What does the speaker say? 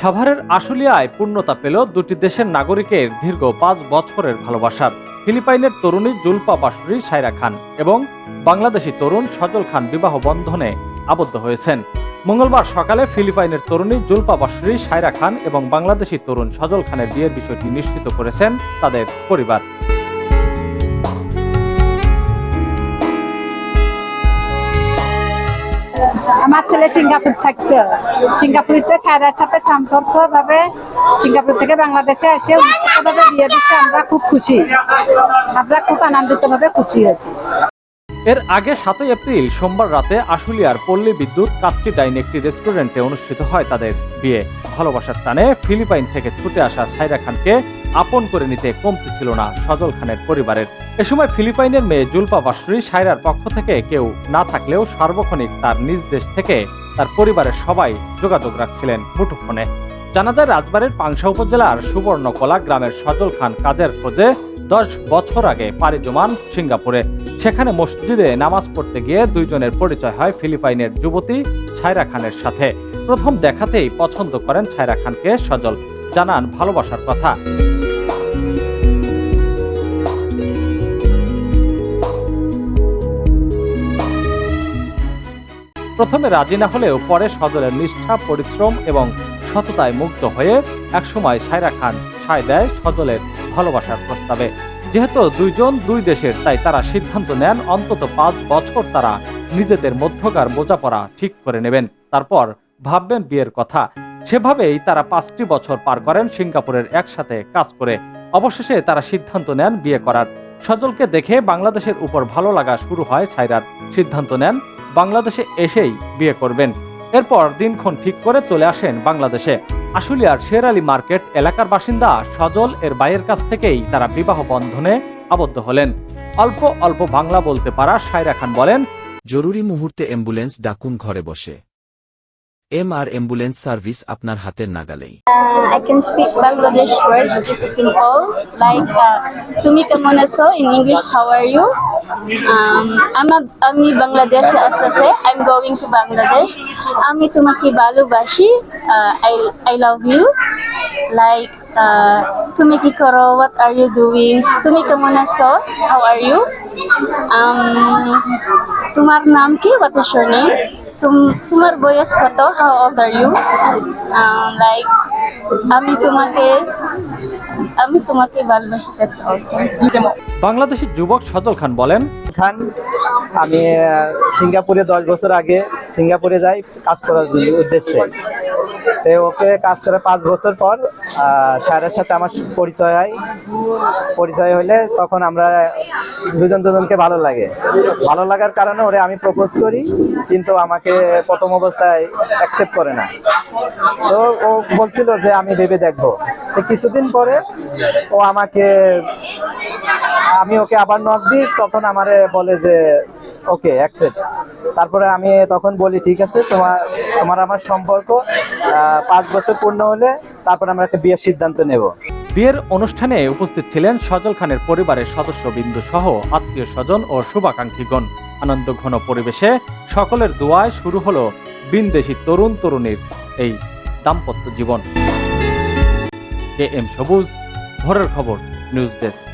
সাভারের আশুলিয়ায় পূর্ণতা পেল দুটি দেশের নাগরিকের দীর্ঘ পাঁচ বছরের ভালোবাসার ফিলিপাইনের তরুণী জুলপা বাসুরি সাইরা খান এবং বাংলাদেশি তরুণ সজল খান বিবাহ বন্ধনে আবদ্ধ হয়েছেন। মঙ্গলবার সকালে ফিলিপাইনের তরুণী জুলপা বাসুরি সাইরা খান এবং বাংলাদেশি তরুণ সজল খানের বিয়ের বিষয়টি নিশ্চিত করেছেন তাদের পরিবার। আমার ছেলে সিঙ্গাপুর থাকতো। সিঙ্গাপুরিতে সারার সাথে সম্পর্ক ভাবে সিঙ্গাপুর থেকে বাংলাদেশে এসে ভাবে বিয়ে দিচ্ছে, আমরা খুব খুশি। আমরা খুব আনন্দিত ভাবে খুশি হয়েছি। এর আগে সাতই এপ্রিল সোমবার রাতে আশুলিয়ার পল্লী বিদ্যুৎ কাচ্চি ডাইন একটি রেস্টুরেন্টে অনুষ্ঠিত হয় তাদের বিয়ে। ভালোবাসার টানে ফিলিপাইন থেকে ছুটে আসা সাইরা খানকে আপন করে নিতে কমতি ছিল না সজল খানের পরিবারের। এ সময় ফিলিপাইনের মেয়ে জুলপা বাসুরি সাইরার পক্ষ থেকে কেউ না থাকলেও সার্বক্ষণিক তার নিজ দেশ থেকে তার পরিবারের সবাই যোগাযোগ রাখছিলেন মুঠোফোনে। জানা যায়, রাজবাড়ির পাংশা উপজেলার সুবর্ণকলা গ্রামের সজল খান কাজের খোঁজে দশ বছর আগে পাড়ি জমান সিঙ্গাপুরে। সেখানে মসজিদে নামাজ পড়তে গিয়ে দুইজনের পরিচয় হয় ফিলিপাইনের যুবতী ছায়রা খানের সাথে। প্রথম দেখাতেই পছন্দ করেন ছায়রা খানকে সজল। জানান ভালোবাসার কথা। প্রথমে রাজি না হলেও পরে সজলের নিষ্ঠা, পরিশ্রম এবং সততায় মুগ্ধ হয়ে একসময় সায়রা খান সায় দেয় সজলের ভালোবাসার প্রস্তাবে। যেহেতু দুইজন দুই দেশের, তাই তারা সিদ্ধান্ত নেন অন্তত পাঁচ বছর তারা নিজেদের মধ্যকার বোঝাপড়া ঠিক করে নেবেন। তারপর ভাববেন বিয়ের কথা। সেভাবেই তারা পাঁচটি বছর পার করেন সিঙ্গাপুরের একসাথে কাজ করে। অবশেষে তারা সিদ্ধান্ত নেন বিয়ে করার। সজলকে দেখে বাংলাদেশের উপর ভালো লাগা শুরু হয় ছাইরার সিদ্ধান্ত নেন বাংলাদেশে এসেই বিয়ে করবেন। এরপর দিনক্ষণ ঠিক করে চলে আসেন বাংলাদেশে। আশুলিয়ার শের আলী মার্কেট এলাকার বাসিন্দা সজল এর বাইয়ের কাছ থেকেই তারা বিবাহ বন্ধনে আবদ্ধ হলেন। অল্প অল্প বাংলা বলতে পারা সায়রা খান বলেন, জরুরি মুহূর্তে অ্যাম্বুলেন্স ডাকুন ঘরে বসে। এম আর অ্যাম্বুলেন্স সার্ভিস আপনার হাতের নাগালেই Uh, Bangladesh words, just a simple, like uh, Tumi kamunaso in English, how are you? Um, I'm a, আমি বাংলাদেশে আসছে I'm going to Bangladesh. আমি তোমাকে ভালোবাসি uh, I love you. Like uh, তুমি কি করো what are you doing? তুমি কেমন আছো? Are you? Um, তোমার নাম কি? What is your name? তুম- তোমার বয়স কত? How old are you? Um, like আমি তোমাকে আমি তোমাকে ভালোবাসি that's all. Thank you. Bangladeshi যুবক সজল খান বলেন খান আমি সিঙ্গাপুরে দশ বছর আগে সিঙ্গাপুরে যাই কাজ করার উদ্দেশ্যে। তো ওকে কাজ করে পাঁচ বছর পর স্যারের সাথে আমার পরিচয় হয়। পরিচয় হলে তখন আমরা দুজন দুজনকে ভালো লাগে। ভালো লাগার কারণে ওরে আমি প্রপোজ করি, কিন্তু আমাকে প্রথম অবস্থায় অ্যাকসেপ্ট করে না। তো ও বলছিল যে, আমি ভেবে দেখব। তো কিছুদিন পরে ও আমাকে, আমি ওকে আবার নক দিই, তখন আমারে বলে যে, ওকে অ্যাকসেপ্ট তারপরে আমি তখন বলি, ঠিক আছে তোমার তোমার আমার সম্পর্ক পাঁচ বছর পূর্ণ হলে তারপরে আমরা একটা বিয়ের সিদ্ধান্ত নেব। বিয়ের অনুষ্ঠানে উপস্থিত ছিলেন সজল খানের পরিবারের সদস্য বিন্দু সহ আত্মীয় স্বজন ও শুভাকাঙ্ক্ষীগণ। আনন্দ ঘন পরিবেশে সকলের দোয়ায় শুরু হলো বিনদেশি তরুণ তরুণীর এই দাম্পত্য জীবন। কে এম সবুজ, ভোরের খবর, নিউজ ডেস্ক।